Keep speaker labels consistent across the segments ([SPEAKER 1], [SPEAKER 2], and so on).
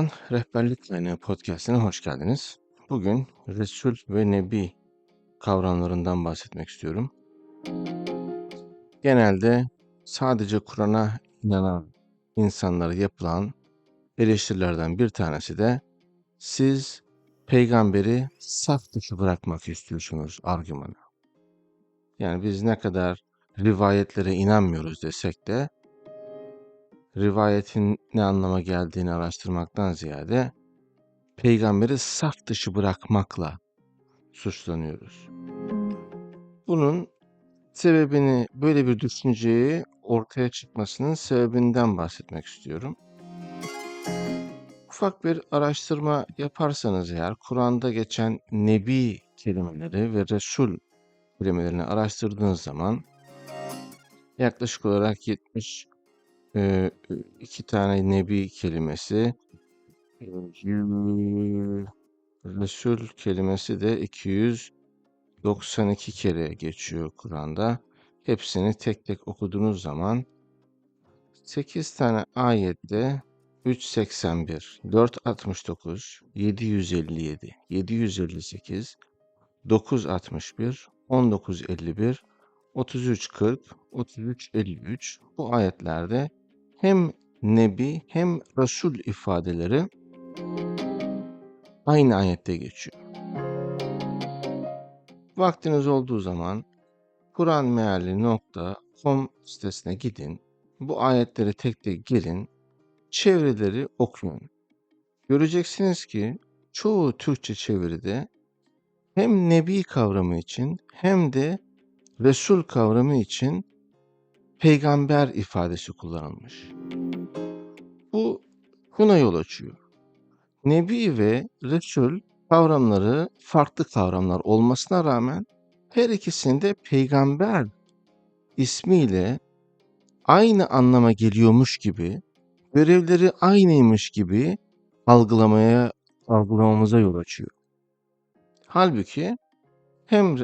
[SPEAKER 1] Kur'an Rehberlik Kaynağı Podcast'ine hoş geldiniz. Bugün Resul ve Nebi kavramlarından bahsetmek istiyorum. Genelde sadece Kur'an'a inanan insanlara yapılan eleştirilerden bir tanesi de siz peygamberi saf dışı bırakmak istiyorsunuz argümanı. Yani biz ne kadar rivayetlere inanmıyoruz desek de rivayetin ne anlama geldiğini araştırmaktan ziyade peygamberi saf dışı bırakmakla suçlanıyoruz. Bunun sebebini, böyle bir düşünceyi ortaya çıkmasının sebebinden bahsetmek istiyorum. Ufak bir araştırma yaparsanız eğer Kur'an'da geçen nebi kelimeleri ve resul kelimelerini araştırdığınız zaman yaklaşık olarak 70 e, iki tane nebi kelimesi e, Resul kelimesi de 292 kere geçiyor Kur'an'da. Hepsini tek tek okuduğunuz zaman 8 tane ayette 381, 469, 757, 758, 961, 1951, 3340, 3353 bu ayetlerde hem nebi hem resul ifadeleri aynı ayette geçiyor. Vaktiniz olduğu zaman kuranmeali.com sitesine gidin. Bu ayetleri tek tek girin. Çevirileri okuyun. Göreceksiniz ki çoğu Türkçe çeviride hem nebi kavramı için hem de resul kavramı için peygamber ifadesi kullanılmış. Bu buna yol açıyor. Nebi ve Resul kavramları farklı kavramlar olmasına rağmen her ikisinde peygamber ismiyle aynı anlama geliyormuş gibi, görevleri aynıymış gibi algılamaya algılamamıza yol açıyor. Halbuki hem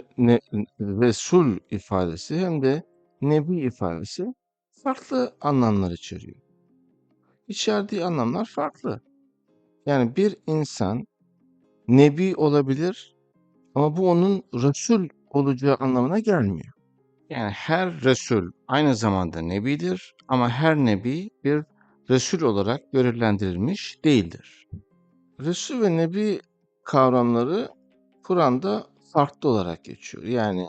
[SPEAKER 1] Resul ifadesi hem de Nebi ifadesi farklı anlamlar içeriyor. İçerdiği anlamlar farklı. Yani bir insan Nebi olabilir ama bu onun Resul olacağı anlamına gelmiyor. Yani her Resul aynı zamanda Nebidir ama her Nebi bir Resul olarak görevlendirilmiş değildir. Resul ve Nebi kavramları Kur'an'da farklı olarak geçiyor. Yani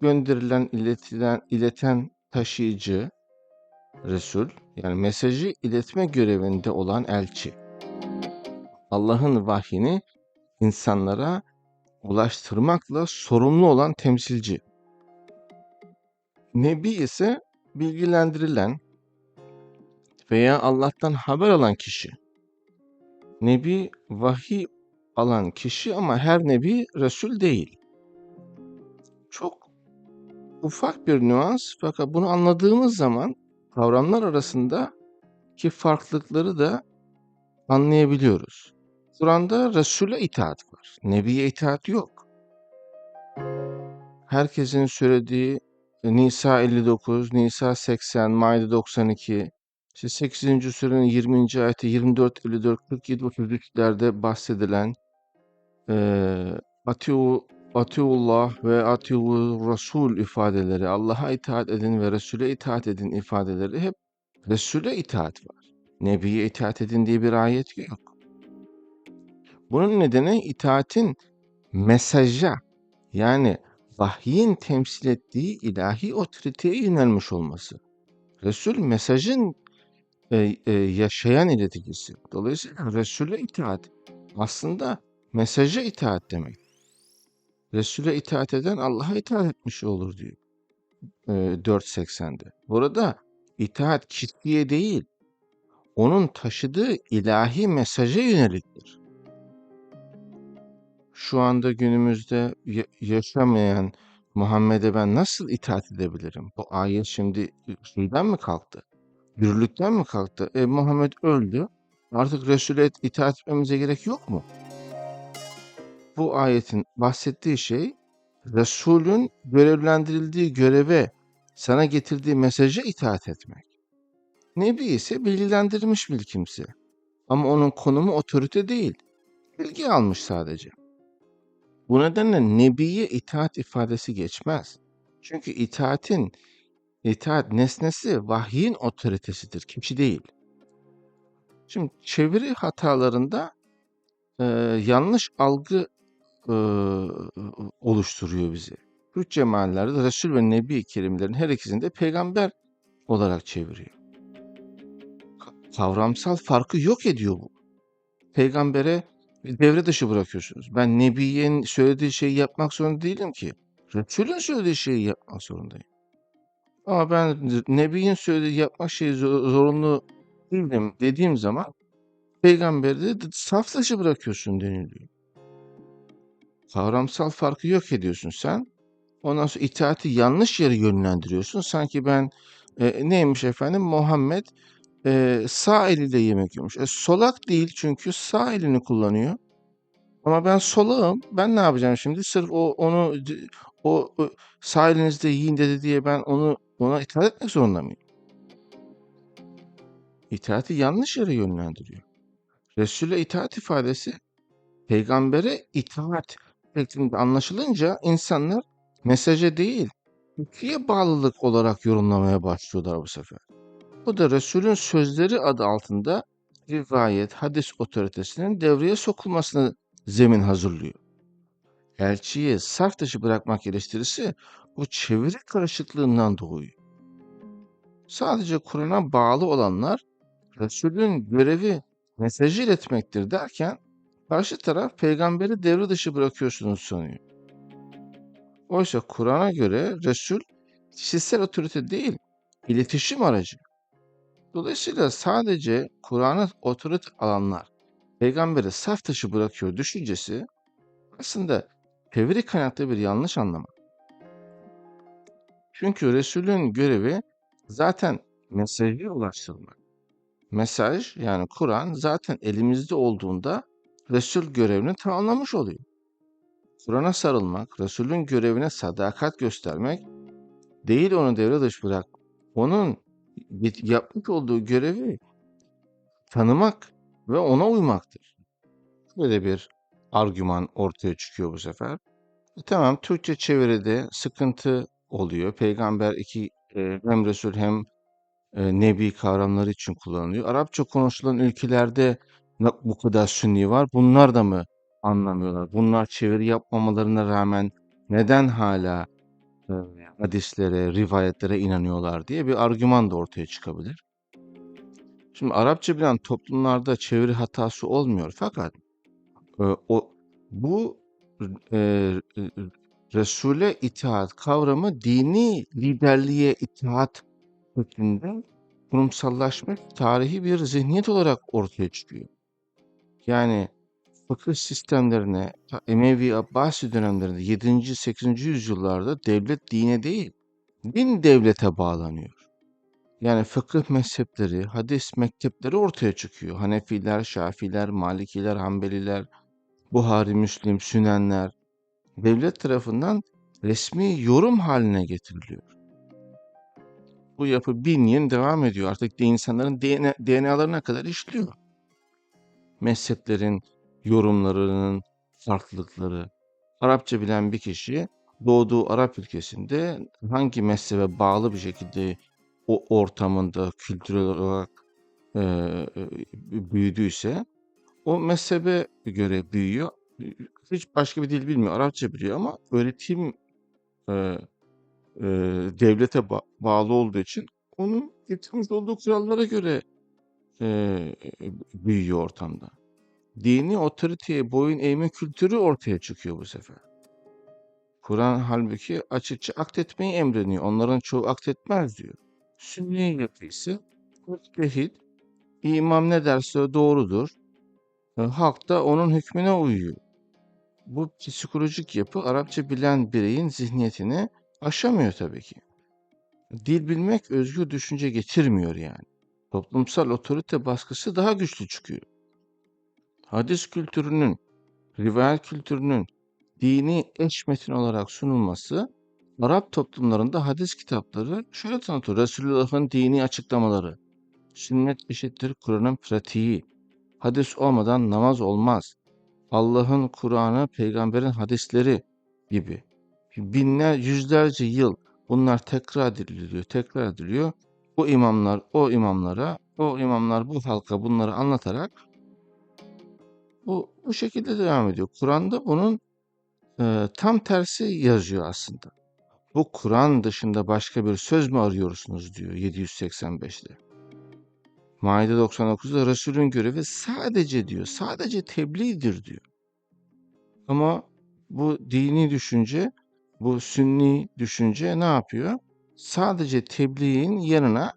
[SPEAKER 1] gönderilen, iletilen, ileten taşıyıcı Resul, yani mesajı iletme görevinde olan elçi. Allah'ın vahyini insanlara ulaştırmakla sorumlu olan temsilci. Nebi ise bilgilendirilen veya Allah'tan haber alan kişi. Nebi vahiy alan kişi ama her nebi Resul değil. Çok ufak bir nüans fakat bunu anladığımız zaman kavramlar arasında ki farklılıkları da anlayabiliyoruz. Kur'an'da Resul'e itaat var. Nebiye itaat yok. Herkesin söylediği Nisa 59, Nisa 80, Maide 92, işte 8. surenin 20. ayeti 24, 54, 47, 33'lerde bahsedilen e, Atiu Atiullah ve Atiur Rasul ifadeleri, Allah'a itaat edin ve Resul'e itaat edin ifadeleri hep Resul'e itaat var. Nebiye itaat edin diye bir ayet yok. Bunun nedeni itaatin mesaja yani vahyin temsil ettiği ilahi otoriteye yönelmiş olması. Resul mesajın e, e, yaşayan ileticisi. Dolayısıyla Resul'e itaat aslında mesaja itaat demek. Resul'e itaat eden Allah'a itaat etmiş olur diyor. E, 4.80'de. Burada itaat kişiye değil, onun taşıdığı ilahi mesaja yöneliktir. Şu anda günümüzde yaşamayan Muhammed'e ben nasıl itaat edebilirim? Bu ayet şimdi şeyden mi kalktı? Yürürlükten mi kalktı? E, Muhammed öldü. Artık Resul'e itaat etmemize gerek yok mu? Bu ayetin bahsettiği şey Resul'ün görevlendirildiği göreve, sana getirdiği mesaja itaat etmek. Nebi ise bilgilendirilmiş bir kimse. Ama onun konumu otorite değil. Bilgi almış sadece. Bu nedenle nebiye itaat ifadesi geçmez. Çünkü itaatin itaat nesnesi vahyin otoritesidir, kişi değil. Şimdi çeviri hatalarında e, yanlış algı e, oluşturuyor bizi. Türkçe meallerde Resul ve Nebi kelimelerin her ikisini de peygamber olarak çeviriyor. Ka- Kavramsal farkı yok ediyor bu. Peygambere devre dışı bırakıyorsunuz. Ben Nebi'nin söylediği şeyi yapmak zorunda değilim ki. Resul'ün söylediği şeyi yapmak zorundayım. Ama ben Nebi'nin söylediği yapmak şeyi zor- zorunlu değilim dediğim zaman peygamberi de saf dışı bırakıyorsun deniliyor. Kavramsal farkı yok ediyorsun sen. Ondan sonra itaati yanlış yere yönlendiriyorsun. Sanki ben e, neymiş efendim Muhammed e, sağ eliyle yemek yiyormuş. E, solak değil çünkü sağ elini kullanıyor. Ama ben solağım. Ben ne yapacağım şimdi? Sırf o onu o, o sağ elinizde yiyin dedi diye ben onu ona itaat etmek zorunda mıyım? İtaati yanlış yere yönlendiriyor. Resul'e itaat ifadesi peygambere itaat şeklinde anlaşılınca insanlar mesaja değil, Türkiye bağlılık olarak yorumlamaya başlıyorlar bu sefer. Bu da Resul'ün sözleri adı altında rivayet, hadis otoritesinin devreye sokulmasını zemin hazırlıyor. Elçiyi saf dışı bırakmak eleştirisi bu çeviri karışıklığından doğuyor. Sadece Kur'an'a bağlı olanlar Resul'ün görevi mesajı iletmektir derken karşı taraf peygamberi devre dışı bırakıyorsunuz sanıyor. Oysa Kur'an'a göre Resul kişisel otorite değil, iletişim aracı. Dolayısıyla sadece Kur'an'a otorite alanlar peygamberi saf dışı bırakıyor düşüncesi aslında çeviri kaynaklı bir yanlış anlama. Çünkü Resul'ün görevi zaten mesajı ulaştırmak. Mesaj yani Kur'an zaten elimizde olduğunda Resul görevini tamamlamış oluyor. Kur'an'a sarılmak, Resul'ün görevine sadakat göstermek değil onu devre dışı bırak. Onun yapmış olduğu görevi tanımak ve ona uymaktır. Böyle bir argüman ortaya çıkıyor bu sefer. E tamam Türkçe çeviride sıkıntı oluyor. Peygamber iki e, hem Resul hem e, Nebi kavramları için kullanılıyor. Arapça konuşulan ülkelerde bu kadar sünni var. Bunlar da mı anlamıyorlar? Bunlar çeviri yapmamalarına rağmen neden hala hadislere, rivayetlere inanıyorlar diye bir argüman da ortaya çıkabilir. Şimdi Arapça bilen toplumlarda çeviri hatası olmuyor fakat e, o bu e, Resul'e itaat kavramı dini liderliğe itaat şeklinde kurumsallaşmış tarihi bir zihniyet olarak ortaya çıkıyor. Yani fıkıh sistemlerine Emevi Abbasi dönemlerinde 7. 8. yüzyıllarda devlet dine değil, din devlete bağlanıyor. Yani fıkıh mezhepleri, hadis mektepleri ortaya çıkıyor. Hanefiler, Şafiler, Malikiler, Hanbeliler, Buhari, Müslim, Sünenler devlet tarafından resmi yorum haline getiriliyor. Bu yapı bin yıl devam ediyor. Artık de insanların DNA, DNA'larına kadar işliyor. Mezheplerin yorumlarının farklılıkları. Arapça bilen bir kişi doğduğu Arap ülkesinde hangi mezhebe bağlı bir şekilde o ortamında kültürel olarak e, büyüdüyse o mezhebe göre büyüyor. Hiç başka bir dil bilmiyor. Arapça biliyor ama öğretim e, e, devlete ba- bağlı olduğu için onun getirmiş olduğu kurallara göre e, büyüyor ortamda. Dini otoriteye boyun eğme kültürü ortaya çıkıyor bu sefer. Kur'an halbuki açıkça aktetmeyi emrediyor. Onların çoğu aktetmez diyor. Sünni yapı ise mujtehid, imam ne derse doğrudur. E, halk da onun hükmüne uyuyor. Bu psikolojik yapı Arapça bilen bireyin zihniyetini aşamıyor tabii ki. Dil bilmek özgür düşünce getirmiyor yani. Toplumsal otorite baskısı daha güçlü çıkıyor. Hadis kültürünün, rivayet kültürünün dini eş metin olarak sunulması Arap toplumlarında hadis kitapları şöyle tanıtıyor. Resulullah'ın dini açıklamaları, sünnet eşittir Kur'an'ın pratiği, Hadis olmadan namaz olmaz. Allah'ın Kur'an'ı, peygamberin hadisleri gibi. Binler, yüzlerce yıl bunlar tekrar ediliyor, tekrar ediliyor. O imamlar o imamlara, o imamlar bu halka bunları anlatarak bu bu şekilde devam ediyor. Kur'an'da bunun e, tam tersi yazıyor aslında. Bu Kur'an dışında başka bir söz mü arıyorsunuz diyor 785'te. Maide 99'da Resulün görevi sadece diyor, sadece tebliğdir diyor. Ama bu dini düşünce, bu sünni düşünce ne yapıyor? Sadece tebliğin yanına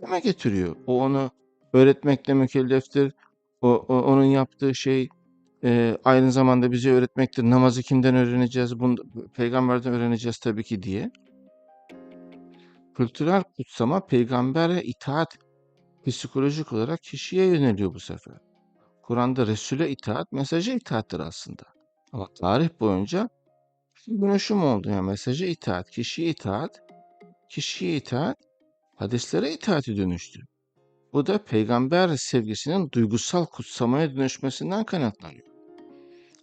[SPEAKER 1] kime getiriyor? O onu öğretmekle mükelleftir. O, o onun yaptığı şey e, aynı zamanda bize öğretmektir. Namazı kimden öğreneceğiz? Bunu peygamberden öğreneceğiz tabii ki diye. Kültürel kutsama peygambere itaat psikolojik olarak kişiye yöneliyor bu sefer. Kur'an'da Resul'e itaat, mesaja itaattir aslında. Ama tarih boyunca dönüşüm oldu. Yani mesaja itaat, kişiye itaat, kişiye itaat, hadislere itaati dönüştü. Bu da peygamber sevgisinin duygusal kutsamaya dönüşmesinden kaynaklanıyor.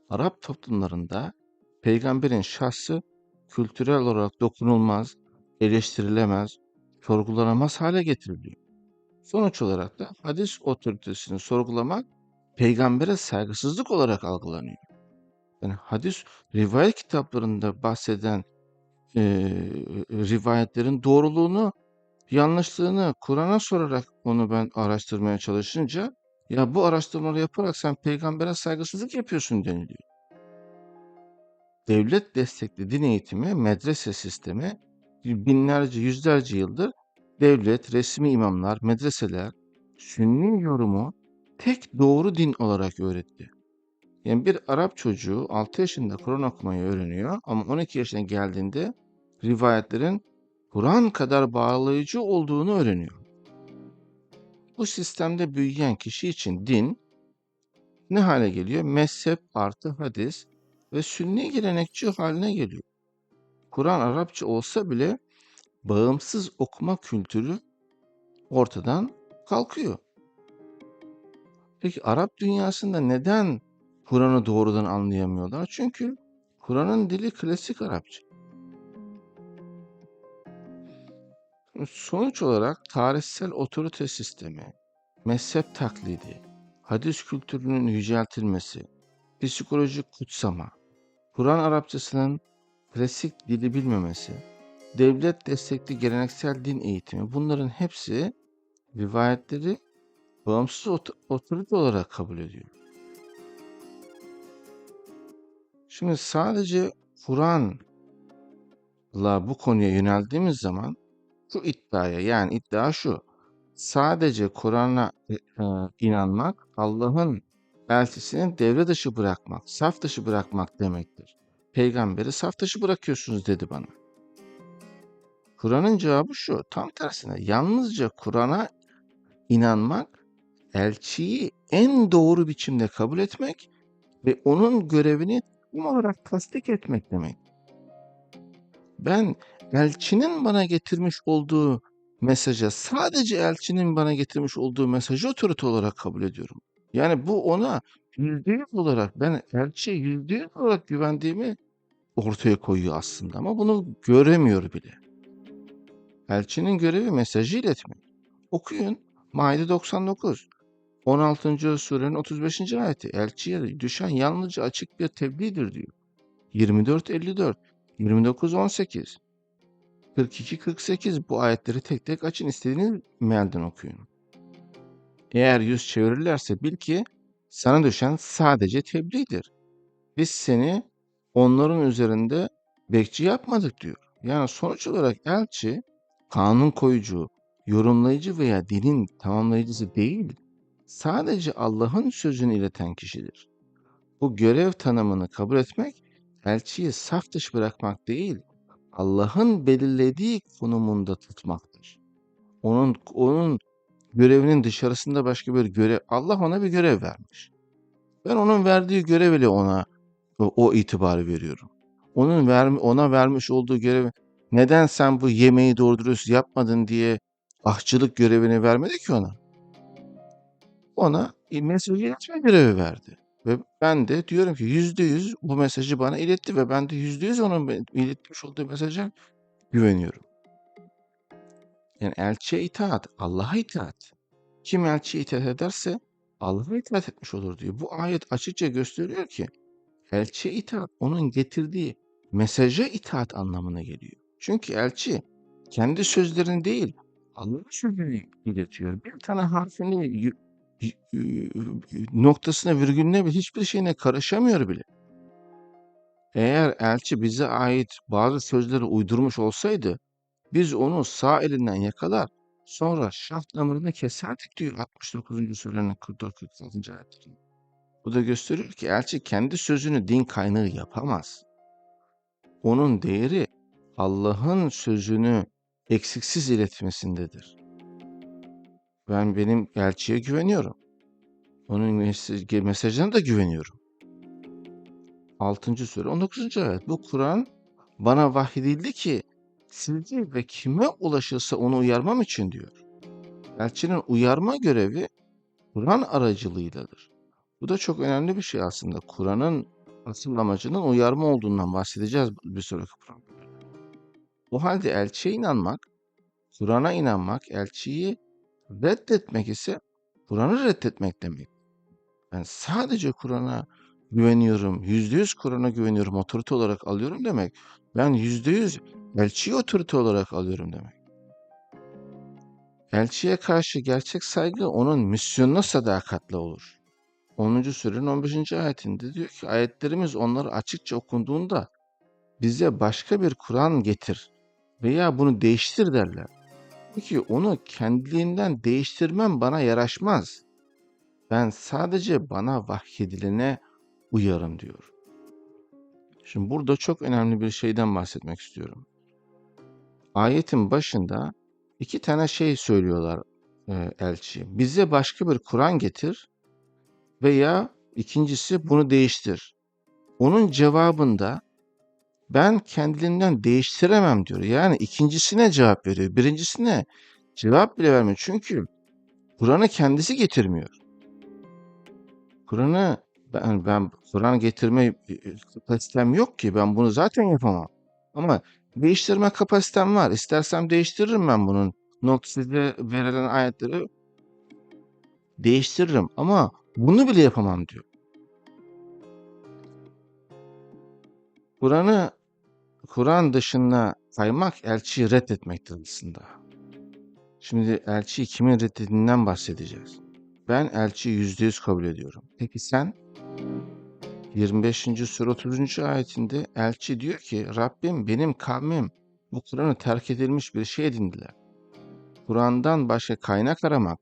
[SPEAKER 1] Arap toplumlarında peygamberin şahsı kültürel olarak dokunulmaz, eleştirilemez, sorgulanamaz hale getiriliyor. Sonuç olarak da hadis otoritesini sorgulamak peygambere saygısızlık olarak algılanıyor. Yani hadis rivayet kitaplarında bahseden e, rivayetlerin doğruluğunu, yanlışlığını Kur'an'a sorarak onu ben araştırmaya çalışınca ya bu araştırmaları yaparak sen peygambere saygısızlık yapıyorsun deniliyor. Devlet destekli din eğitimi, medrese sistemi binlerce, yüzlerce yıldır devlet, resmi imamlar, medreseler Sünni yorumu tek doğru din olarak öğretti. Yani bir Arap çocuğu 6 yaşında Kur'an okumayı öğreniyor ama 12 yaşına geldiğinde rivayetlerin Kur'an kadar bağlayıcı olduğunu öğreniyor. Bu sistemde büyüyen kişi için din ne hale geliyor? Mezhep artı hadis ve sünni gelenekçi haline geliyor. Kur'an Arapça olsa bile bağımsız okuma kültürü ortadan kalkıyor. Peki Arap dünyasında neden Kur'an'ı doğrudan anlayamıyorlar? Çünkü Kur'an'ın dili klasik Arapça. Sonuç olarak tarihsel otorite sistemi, mezhep taklidi, hadis kültürünün yüceltilmesi, psikolojik kutsama, Kur'an Arapçasının klasik dili bilmemesi, devlet destekli geleneksel din eğitimi bunların hepsi rivayetleri bağımsız ot- otorite olarak kabul ediyor. Şimdi sadece Kur'an'la bu konuya yöneldiğimiz zaman şu iddiaya yani iddia şu. Sadece Kur'an'a e, e, inanmak Allah'ın elçisini devre dışı bırakmak, saf dışı bırakmak demektir. Peygamberi saf dışı bırakıyorsunuz dedi bana. Kur'an'ın cevabı şu, tam tersine yalnızca Kur'an'a inanmak, elçiyi en doğru biçimde kabul etmek ve onun görevini tam olarak tasdik etmek demek. Ben elçinin bana getirmiş olduğu mesaja sadece elçinin bana getirmiş olduğu mesajı otorite olarak kabul ediyorum. Yani bu ona yüzde yüz olarak ben elçiye yüzde yüz olarak güvendiğimi ortaya koyuyor aslında ama bunu göremiyor bile. Elçinin görevi mesajı iletmek. Okuyun Maide 99. 16. surenin 35. ayeti. Elçiye düşen yalnızca açık bir tebliğdir diyor. 24-54, 29-18, 42-48 bu ayetleri tek tek açın istediğiniz mealden okuyun. Eğer yüz çevirirlerse bil ki sana düşen sadece tebliğdir. Biz seni onların üzerinde bekçi yapmadık diyor. Yani sonuç olarak elçi kanun koyucu, yorumlayıcı veya dinin tamamlayıcısı değil, sadece Allah'ın sözünü ileten kişidir. Bu görev tanımını kabul etmek, elçiyi saf dışı bırakmak değil, Allah'ın belirlediği konumunda tutmaktır. Onun onun görevinin dışarısında başka bir görev, Allah ona bir görev vermiş. Ben onun verdiği görev ile ona o, itibarı veriyorum. Onun ver, ona vermiş olduğu görev neden sen bu yemeği doğru dürüst yapmadın diye ahçılık görevini vermedi ki ona. Ona e, mesajı iletme görevi verdi. Ve ben de diyorum ki %100 bu mesajı bana iletti ve ben de %100 onun be iletmiş olduğu mesaja güveniyorum. Yani elçiye itaat, Allah'a itaat. Kim elçiye itaat ederse Allah'a itaat etmiş olur diyor. Bu ayet açıkça gösteriyor ki elçiye itaat onun getirdiği mesaja itaat anlamına geliyor. Çünkü elçi kendi sözlerini değil Allah'ın sözünü iletiyor. Bir tane harfini noktasına virgülüne bile hiçbir şeyine karışamıyor bile. Eğer elçi bize ait bazı sözleri uydurmuş olsaydı biz onu sağ elinden yakalar sonra şaft damarını keserdik diyor 69. surenin 44-46. ayetlerinde. Bu da gösteriyor ki elçi kendi sözünü din kaynağı yapamaz. Onun değeri Allah'ın sözünü eksiksiz iletmesindedir. Ben benim elçiye güveniyorum. Onun mesaj- mesajına da güveniyorum. 6. sure 19. ayet. Bu Kur'an bana vahyedildi ki sizce ve kime ulaşırsa onu uyarmam için diyor. Elçinin uyarma görevi Kur'an aracılığıyladır. Bu da çok önemli bir şey aslında. Kur'an'ın asıl amacının uyarma olduğundan bahsedeceğiz bir sonraki programda. O halde elçiye inanmak, Kur'an'a inanmak, elçiyi reddetmek ise Kur'an'ı reddetmek demek. Ben sadece Kur'an'a güveniyorum, yüzde yüz Kur'an'a güveniyorum, otorite olarak alıyorum demek. Ben yüzde yüz elçiyi otorite olarak alıyorum demek. Elçiye karşı gerçek saygı onun misyonuna sadakatle olur. 10. surenin 15. ayetinde diyor ki ayetlerimiz onları açıkça okunduğunda bize başka bir Kur'an getir veya bunu değiştir derler. Peki onu kendiliğinden değiştirmem bana yaraşmaz. Ben sadece bana vahyedilene uyarım diyor. Şimdi burada çok önemli bir şeyden bahsetmek istiyorum. Ayetin başında iki tane şey söylüyorlar e, elçi. Bize başka bir Kur'an getir veya ikincisi bunu değiştir. Onun cevabında ben kendiliğinden değiştiremem diyor. Yani ikincisine cevap veriyor. Birincisine cevap bile vermiyor. Çünkü Kur'an'ı kendisi getirmiyor. Kur'an'ı ben ben Kur'an getirme e, kapasitem yok ki. Ben bunu zaten yapamam. Ama değiştirme kapasitem var. İstersem değiştiririm ben bunun size verilen ayetleri değiştiririm ama bunu bile yapamam diyor. Kur'an'ı Kur'an dışına saymak elçiyi reddetmektir aslında. Şimdi elçiyi kimin reddettiğinden bahsedeceğiz. Ben elçiyi yüzde yüz kabul ediyorum. Peki sen? 25. sure 30. ayetinde elçi diyor ki Rabbim benim kavmim bu Kur'an'ı terk edilmiş bir şey edindiler. Kur'an'dan başka kaynak aramak,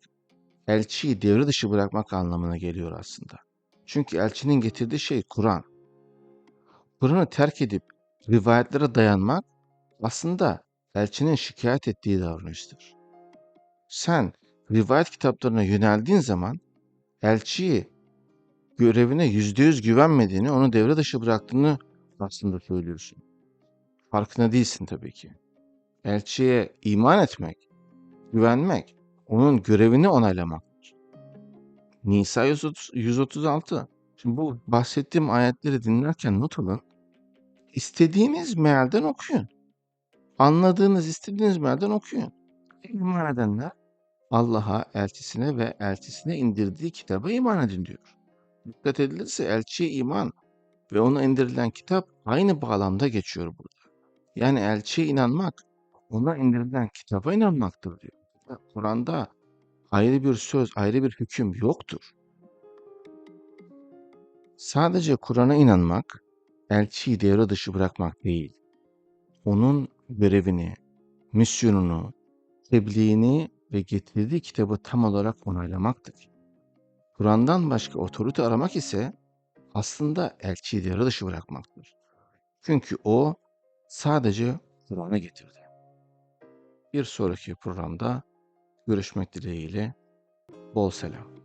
[SPEAKER 1] elçiyi devre dışı bırakmak anlamına geliyor aslında. Çünkü elçinin getirdiği şey Kur'an. Kur'an'ı terk edip rivayetlere dayanmak aslında elçinin şikayet ettiği davranıştır. Sen rivayet kitaplarına yöneldiğin zaman elçiyi görevine yüzde yüz güvenmediğini, onu devre dışı bıraktığını aslında söylüyorsun. Farkında değilsin tabii ki. Elçiye iman etmek, güvenmek, onun görevini onaylamaktır. Nisa 130 136. Şimdi bu bahsettiğim ayetleri dinlerken not alın. İstediğiniz mealden okuyun. Anladığınız istediğiniz mealden okuyun. İman edenler Allah'a, elçisine ve elçisine indirdiği kitaba iman edin diyor. Dikkat edilirse elçiye iman ve ona indirilen kitap aynı bağlamda geçiyor burada. Yani elçiye inanmak, ona indirilen kitaba inanmaktır diyor. Kur'an'da ayrı bir söz, ayrı bir hüküm yoktur. Sadece Kur'an'a inanmak, elçiyi devre dışı bırakmak değil. Onun görevini, misyonunu, tebliğini ve getirdiği kitabı tam olarak onaylamaktır. Kur'an'dan başka otorite aramak ise aslında elçiyi devre dışı bırakmaktır. Çünkü o sadece Kur'an'ı getirdi. Bir sonraki programda görüşmek dileğiyle bol selam.